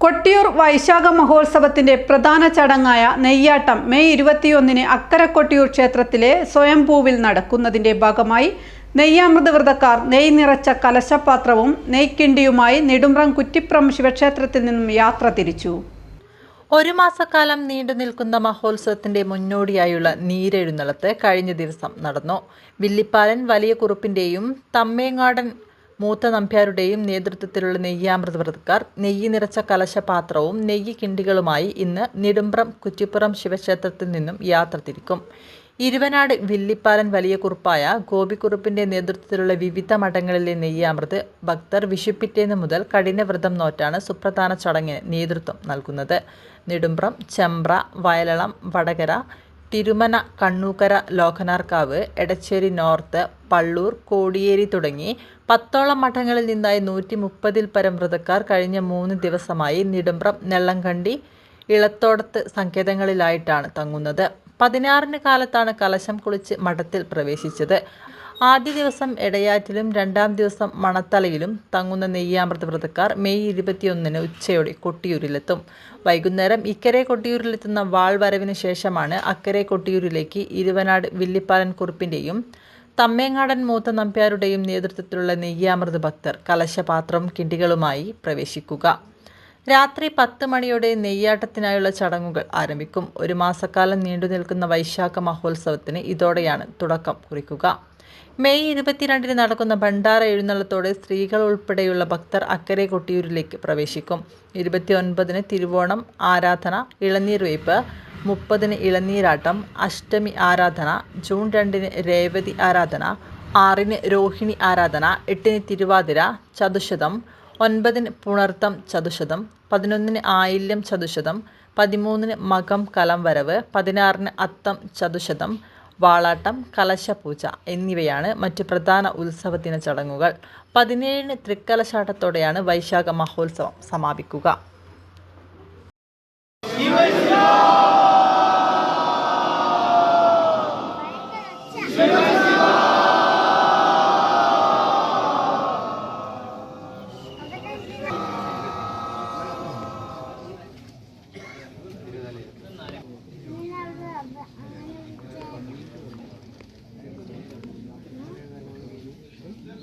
കൊട്ടിയൂർ വൈശാഖ മഹോത്സവത്തിന്റെ പ്രധാന ചടങ്ങായ നെയ്യാട്ടം മെയ് ഇരുപത്തിയൊന്നിന് അക്കര കൊട്ടിയൂർ ക്ഷേത്രത്തിലെ സ്വയംഭൂവിൽ നടക്കുന്നതിന്റെ ഭാഗമായി നെയ്യാമൃതവ്രതക്കാർ നെയ് നിറച്ച കലശപാത്രവും നെയ്ക്കിണ്ടിയുമായി നെടുമ്പ്രം കുറ്റിപ്രം ശിവക്ഷേത്രത്തിൽ നിന്നും യാത്ര തിരിച്ചു. ഒരു മാസക്കാലം നീണ്ടു നിൽക്കുന്ന മഹോത്സവത്തിന്റെ മുന്നോടിയായുള്ള നീരെഴുന്നള്ളത്ത് കഴിഞ്ഞ ദിവസം നടന്നു. വില്ലിപ്പാലൻ വലിയ കുറുപ്പിന്റെയും തമ്മേങ്ങാടൻ മൂത്ത നമ്പ്യാരുടെയും നേതൃത്വത്തിലുള്ള നെയ്യാമൃത വ്രതക്കാർ നെയ്യ് നിറച്ച കലശപാത്രവും നെയ്യ് കിണ്ടികളുമായി ഇന്ന് നെടുമ്പ്രം കുറ്റിപ്പുറം ശിവക്ഷേത്രത്തിൽ നിന്നും യാത്ര തിരിക്കും. ഇരുവനാട് വില്ലിപ്പാലൻ വലിയ കുറുപ്പായ ഗോപിക്കുറുപ്പിന്റെ നേതൃത്വത്തിലുള്ള വിവിധ മഠങ്ങളിലെ നെയ്യാമൃത് ഭക്തർ വിഷുപ്പിറ്റേന്ന് മുതൽ കഠിനവ്രതം നോറ്റാണ് സുപ്രധാന ചടങ്ങിന് നേതൃത്വം നൽകുന്നത്. നെടുമ്പ്രം ചെമ്പ്ര വയലളം വടകര തിരുമന കണ്ണൂക്കര ലോകനാർക്കാവ് എടച്ചേരി നോർത്ത് പള്ളൂർ കോടിയേരി തുടങ്ങി പത്തോളം മഠങ്ങളിൽ നിന്നായി നൂറ്റി മുപ്പതിൽ പരം വ്രതക്കാർ കഴിഞ്ഞ മൂന്ന് ദിവസമായി നെടുമ്പ്രം നെള്ളങ്കണ്ടി ഇളത്തോടത്ത് സങ്കേതങ്ങളിലായിട്ടാണ് തങ്ങുന്നത്. പതിനാറിന് കാലത്താണ് കലശം കുളിച്ച് മഠത്തിൽ പ്രവേശിച്ചത്. ആദ്യ ദിവസം എടയാറ്റിലും രണ്ടാം ദിവസം മണത്തലയിലും തങ്ങുന്ന നെയ്യാമൃത വ്രതക്കാർ മെയ് ഇരുപത്തിയൊന്നിന് ഉച്ചയോടെ കൊട്ടിയൂരിലെത്തും. വൈകുന്നേരം ഇക്കരെ കൊട്ടിയൂരിലെത്തുന്ന വാൾ വരവിന് ശേഷമാണ് അക്കരെ കൊട്ടിയൂരിലേക്ക് ഇരുവനാട് വില്ലിപ്പാലൻ കുറുപ്പിന്റെയും തമ്മേങ്ങാടൻ മൂത്ത നമ്പ്യാരുടെയും നേതൃത്വത്തിലുള്ള നെയ്യാമൃത ഭക്തർ കലശപാത്രം കിണ്ടികളുമായി പ്രവേശിക്കുക. രാത്രി പത്ത് മണിയോടെ നെയ്യാട്ടത്തിനായുള്ള ചടങ്ങുകൾ ആരംഭിക്കും. ഒരു മാസക്കാലം നീണ്ടു നിൽക്കുന്ന വൈശാഖ മഹോത്സവത്തിന് ഇതോടെയാണ് തുടക്കം കുറിക്കുക. മെയ് ഇരുപത്തിരണ്ടിന് നടക്കുന്ന ഭണ്ഡാര എഴുന്നള്ളത്തോടെ സ്ത്രീകൾ ഉൾപ്പെടെയുള്ള ഭക്തർ അക്കരെ കൊട്ടിയൂരിലേക്ക് പ്രവേശിക്കും. ഇരുപത്തിയൊൻപതിന് തിരുവോണം ആരാധന ഇളനീർ വെയ്പ്പ് മുപ്പതിന് ഇളനീരാട്ടം അഷ്ടമി ആരാധന ജൂൺ രണ്ടിന് രേവതി ആരാധന ആറിന് രോഹിണി ആരാധന എട്ടിന് തിരുവാതിര ചതുശതം ഒൻപതിന് പുണർത്തം ചതുശതം പതിനൊന്നിന് ആയില്യം ചതുശതം പതിമൂന്നിന് മകം കലം വരവ് പതിനാറിന് അത്തം ചതുശതം വാളാട്ടം കലശപൂജ എന്നിവയാണ് മറ്റ് പ്രധാന ഉത്സവദിന ചടങ്ങുകൾ. പതിനേഴിന് തൃക്കലശാട്ടത്തോടെയാണ് വൈശാഖ മഹോത്സവം സമാപിക്കുക.